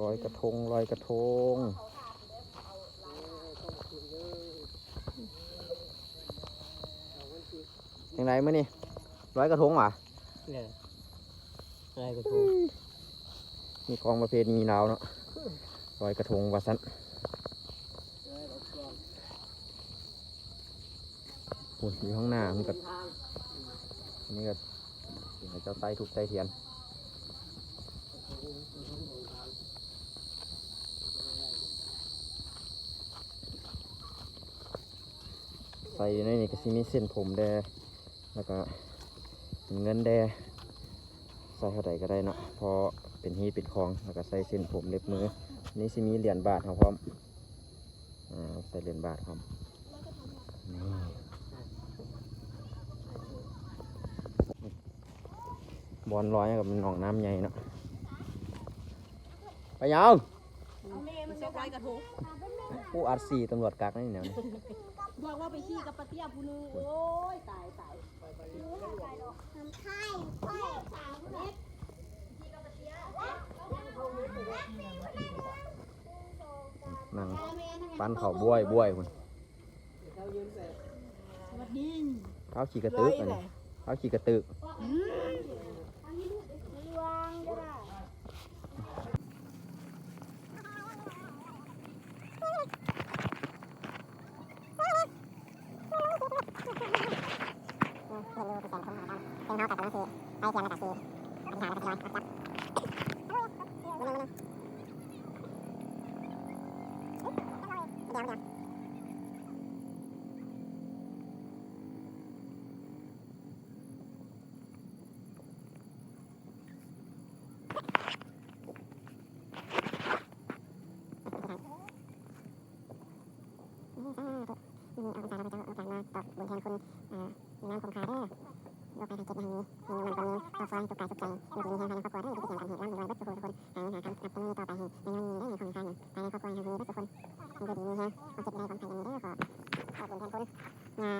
ลอยกระทงลอยกระทง ยังไงมื่อนี่ลอยกระทงหรอเนี่ยลอยกระทงมีกองประเพณีหนาวเนาะลอยกระทงวัสันหุ่นอยู่ข้างหน้ามันกับนี่ก็เจ้าไตถูกไตเทียน ใส่อยู่ในนี้ก็สิมีเส้นผมแดแล้วก็เงินแดใส่เท่าไหร่ก็ได้นะพอเป็นฮีเป็นคองแล้วก็ใส่เส้นผมเล็บมือ นี่สิมีเหรียญบาทครับพร้อมอ่าใส่เหรียญบาทครับบอลลอยกับหนองน้ำใหญ่เนาะไปยังผู้อัดสี่ตำรวจกักนี่เนี่ย บอกว่าไปขี่กับปะเตี้ยผู้นึงโอ้ยตายตายทำไข่ไข่สามเม็ดนั่งปั้นเขาบวยบ้วยคุณเท้าขี่กระตึกอันนเขาขี่กระตึก เฮากับกำลังคือไปเทียมกับสีปัญหากับสีย้อนครับเดี๋ยวเดี๋ยวมีอาจารย์อาจอรย์อาจารย์มาตอบบุญแทนคุณมีน้ำคงคาเด้อ โยกไปทางจิตทางนี้ทางนี้มันตรงนี้ต่อฟ้งตุกไก่ตุกไก่อยู่ดีแห่งภายในครอบครัวได้อยู่ที่เสียงต่างเหตุร่ำรวยเบิดสุขุทุกคนหายหาครับตรงนี้ต่อไปให้ยังมีได้มีของทางภายในครอบครัวแห่งนี้เบิสุขุมนอยู่ดีแห่งความจิตในของไทยยังมีได้ขอขอบคุณแทนคุณงา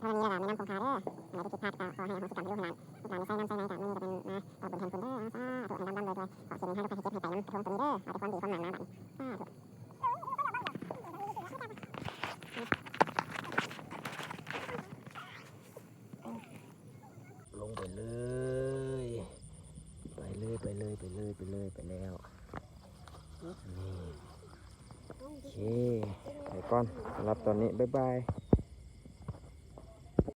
ธรณีระดับแม่นำำคงคาเด้อมายถึงผิดพลาดก็ขอให้อาหสิกรรมลูกหลนลูกหลานในไส้น้ำไส้ในจากไม่มีจะเป็นนะขอบคุณแทนคุณเด้ออาซาตัวแห่ดำดำเลยด้วยขอเสียงให้ลูการที่เจ็บให้ใจน้ำทงตรงนี้เด้อขอาแต่ควดีควาหมา ไปเลยไปเลยไปเลยไปแล้วนี่โอเคไปก่อนหรับตอนนี้บ๊ายบาย